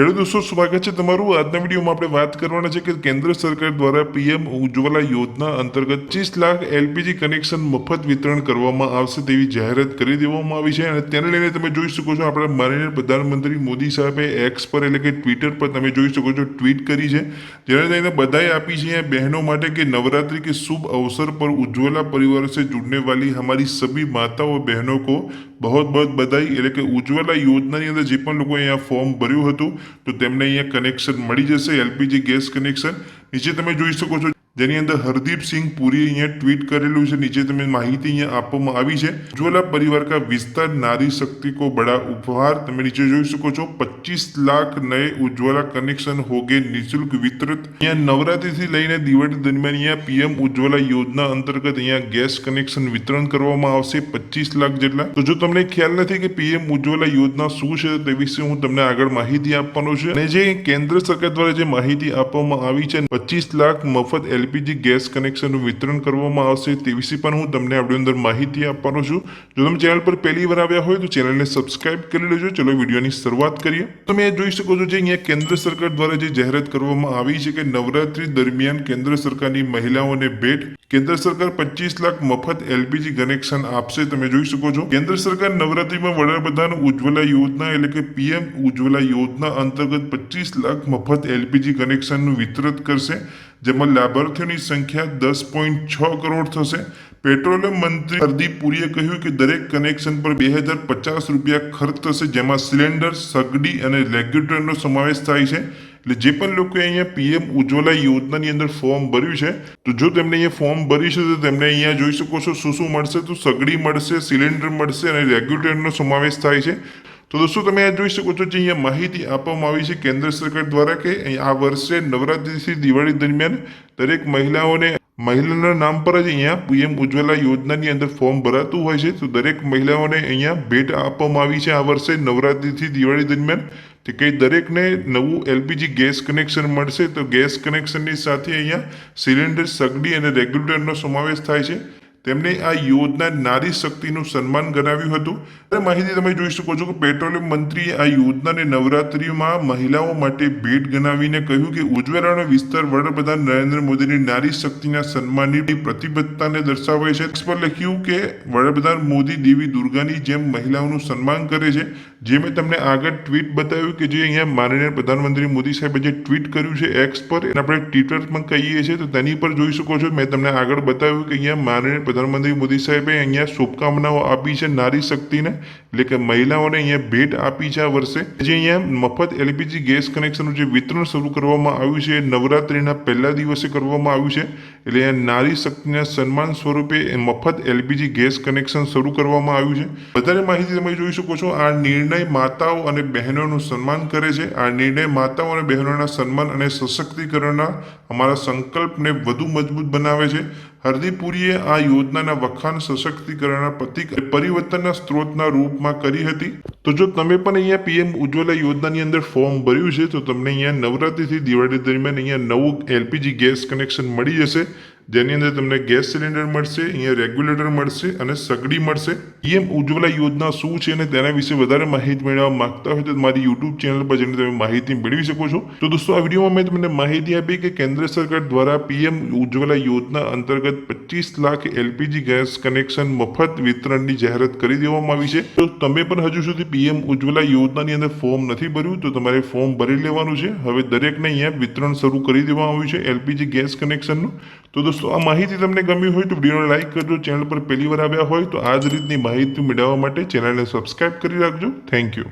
Hello દોસ્તો, સ્વાગત છે તમારું. આજના વિડીયોમાં આપણે વાત કરવાના છે કે કેન્દ્ર સરકાર દ્વારા પીએમ ઉજ્જવલા યોજના અંતર્ગત ચીસ લાખ એલપીજી કનેક્શન મફત વિતરણ કરવામાં આવશે તેવી જાહેરાત કરી દેવામાં આવી છે. અને તેને લઈને તમે જોઈ શકો છો, આપણા માનનીય પ્રધાનમંત્રી મોદી સાહેબે એક્સ પર એટલે કે ટ્વિટર પર તમે જોઈ શકો છો ટ્વીટ કરી છે. જેને લઈને બધાએ આપી છે બહેનો માટે કે નવરાત્રિ કે શુભ અવસર પર ઉજ્જવલા પરિવાર સે જુડને વાલી હમારી સભી માતાઓ બહેનો કો બહુ બહુ બધાઈ એટલે કે ઉજ્જવલા યોજનાની અંદર જે પણ લોકો અહીંયા ફોર્મ ભર્યું હતું, તો તેમને અહીંયા કનેક્શન મળી જશે એલપીજી ગેસ કનેક્શન નીચે તમે જોઈ શકો છો જેની અંદર હરદીપસિંહ પુરીએ અહીંયા ટ્વીટ કરેલું છે. નીચે તમે માહિતી અહીંયા આપવામાં આવી છે. ઉજ્જવલા પરિવાર કા વિસ્તાર નારી શક્તિ કો બડા ઉપહાર. તમે નીચે જોઈ શકો છો. પચીસ લાખ નયે ઉજ્જવલા કનેક્શન હોગે નિઃશુલ્ક વિતરિત. અહીંયા નવરાત્રીથી લઈને દિવાળી દરમિયાન અહીંયા પીએમ ઉજ્જવલા યોજના અંતર્ગત અહીંયા ગેસ કનેક્શન વિતરણ કરવામાં આવશે પચીસ લાખ જેટલા. તો જો તમને ખ્યાલ નથી કે પીએમ ઉજ્જવલા યોજના શું છે, તે વિશે હું તમને આગળ માહિતી આપવાનો છે. અને જે કેન્દ્ર સરકાર દ્વારા જે માહિતી આપવામાં આવી છે પચીસ લાખ મફત એલપીજી ગેસ કનેક્શનનું વિતરણ કરવામાં આવશે તે વિશે પણ હું તમને આપણી અંદર માહિતી આપવાનો છું. જો તમે ચેનલ પર પહેલી વાર આવ્યા હોય તો ચેનલને સબસ્ક્રાઇબ કરી લેજો. ચલો વિડીયોની શરૂઆત કરીએ. તમે જોઈ શકો છો જે અહીંયા કેન્દ્ર સરકાર દ્વારા જે જાહેરાત કરવામાં આવી છે કે નવરાત્રી દરમિયાન કેન્દ્ર સરકારની મહિલાઓને ભેટ કેન્દ્ર સરકાર પચીસ લાખ મફત એલપીજી કનેક્શન આપશે તમે જોઈ શકો છો. કેન્દ્ર સરકાર નવરાત્રીમાં વડાપ્રધાન ઉજ્જવલા યોજના એટલે કે પીએમ ઉજ્જવલા યોજના અંતર્ગત પચીસ લાખ મફત એલપીજી કનેક્શનનું વિતરણ કરશે. જેમાં લાભાર્થીઓની સંખ્યા દસ પોઈન્ટ છ કરોડ થશે. પેટ્રોલિયમ મંત્રી હરદીપ પુરીએ કહ્યું કે દરેક કનેક્શન પર બે હજાર પચાસ રૂપિયા ખર્ચ થશે, જેમાં સિલિન્ડર, સગડી અને રેગ્યુલેટરનો સમાવેશ થાય છે. એટલે જે પણ લોકોએ અહીંયા પીએમ ઉજ્જવલા યોજનાની અંદર ફોર્મ ભર્યું છે, તો જો તેમને અહીંયા ફોર્મ ભર્યું છે, તો તેમને અહીંયા જોઈ શકો છો શું શું મળશે. તો સગડી મળશે, સિલિન્ડર મળશે અને રેગ્યુલેટરનો સમાવેશ થાય છે. તો દોસ્તો, તમે આ જોઈ શકો છો જે અહીંયા માહિતી આપવામાં આવી છે કેન્દ્ર સરકાર દ્વારા કે આ વર્ષે નવરાત્રિથી દિવાળી દરમિયાન દરેક મહિલાઓને મહિલાના નામ પર જ અહીંયા પીએમ ઉજ્જવલા યોજનાની અંદર ફોર્મ ભરાતું હોય છે. તો દરેક મહિલાઓને અહીંયા ભેટ આપવામાં આવી છે આ વર્ષે નવરાત્રિથી દિવાળી દરમિયાન. તે કંઈ દરેકને નવું એલપીજી ગેસ કનેક્શન મળશે. તો ગેસ કનેક્શનની સાથે અહીંયા સિલિન્ડર, સગડી અને રેગ્યુલેટરનો સમાવેશ થાય છે. તેમણે આ યોજના નારી શક્તિનું સન્માન ગણાવ્યું હતું. અને માહિતી તમે જોઈ શકો છો કે પેટ્રોલિયમ મંત્રીએ આ યોજનાને નવરાત્રિમાં મહિલાઓ માટે ભેટ ગણાવીને કહ્યું કે ઉજ્જવલાનો વિસ્તાર વડાપ્રધાન નરેન્દ્ર મોદીની નારી શક્તિના સન્માનની પ્રતિબદ્ધતાને દર્શાવે છે. ટેક્સ્ટ પર લખ્યું કે વડાપ્રધાન મોદી દેવી દુર્ગાની જેમ મહિલાઓનું સન્માન કરે છે. જે મેં તમને આગળ ટ્વીટ બતાવ્યું કે જે અહીંયા માનનીય પ્રધાનમંત્રી મોદી સાહેબે જે ટ્વીટ કર્યું છે એક્સ પર આપણે ટ્વિટર પણ કહીએ છીએ. તો તેની પર જોઈ શકો છો. મેં તમને આગળ બતાવ્યું કે અહીંયા માનનીય પ્રધાનમંત્રી મોદી સાહેબે અહીંયા શુભકામનાઓ આપી છે નારી શક્તિને, એટલે કે મહિલાઓને અહીંયા ભેટ આપી છે આ વર્ષે. જે અહીંયા મફત એલપીજી ગેસ કનેક્શનનું જે વિતરણ શરૂ કરવામાં આવ્યું છે, એ નવરાત્રિના પહેલા દિવસે કરવામાં આવ્યું છે. એટલે નારી શક્તિના સન્માન સ્વરૂપે મફત એલપીજી ગેસ કનેક્શન શરૂ કરવામાં આવ્યું છે. વધારે માહિતી તમે જોઈ શકો છો, આ નિર્ણય માતાઓ અને બહેનોનું સન્માન કરે છે. આ નિર્ણય માતાઓ અને બહેનોના સન્માન અને સશક્તિકરણના અમારા સંકલ્પને વધુ મજબૂત બનાવે છે. હરદીપુરીએ આ યોજનાના વખાણ સશક્તિકરણના પ્રતિક પરિવર્તનના સ્ત્રોતના રૂપમાં કરી હતી. તો જો તમે પણ અહીંયા પીએમ ઉજ્જવલા યોજનાની અંદર ફોર્મ ભર્યું છે, તો તમને અહીંયા નવરાત્રિથી દિવાળી દરમિયાન અહીંયા નવું એલપીજી ગેસ કનેક્શન મળી જશે. જેની અંદર તમને ગેસ સિલિન્ડર મળશે, અહીંયા રેગ્યુલેટર મળશે અને સગડી મળશે. પીએમ ઉજ્જવલા યોજના શું છે અને તેના વિશે વધારે માહિતી મેળવવા માંગતા હોય તો મારી યુટ્યુબ ચેનલ પર જઈને તમે માહિતી મેળવી શકો છો. તો દોસ્તો, આ વિડીયોમાં મેં તમને માહિતી આપી કે કેન્દ્ર સરકાર દ્વારા પીએમ ઉજ્જવલા યોજના અંતર્ગત પચીસ લાખ એલપીજી ગેસ કનેક્શન મફત વિતરણની જાહેરાત કરી દેવામાં આવી છે. તો તમે પણ હજુ સુધી પીએમ ઉજ્જવલા યોજનાની અંદર ફોર્મ નથી ભર્યું, તો તમારે ફોર્મ ભરી લેવાનું છે. હવે દરેકને અહીંયા વિતરણ શરૂ કરી દેવામાં આવ્યું છે એલપીજી ગેસ કનેક્શનનું. તો દોસ્તો, આ માહિતી તમને ગમી હોય તો વિડીયોને લાઇક કરજો ચેનલ પર પહેલી વાર આવ્યા હોય તો આ જ રીતની માહિતી મેળવવા માટે ચેનલને સબસ્ક્રાઇબ કરી રાખજો. Thank you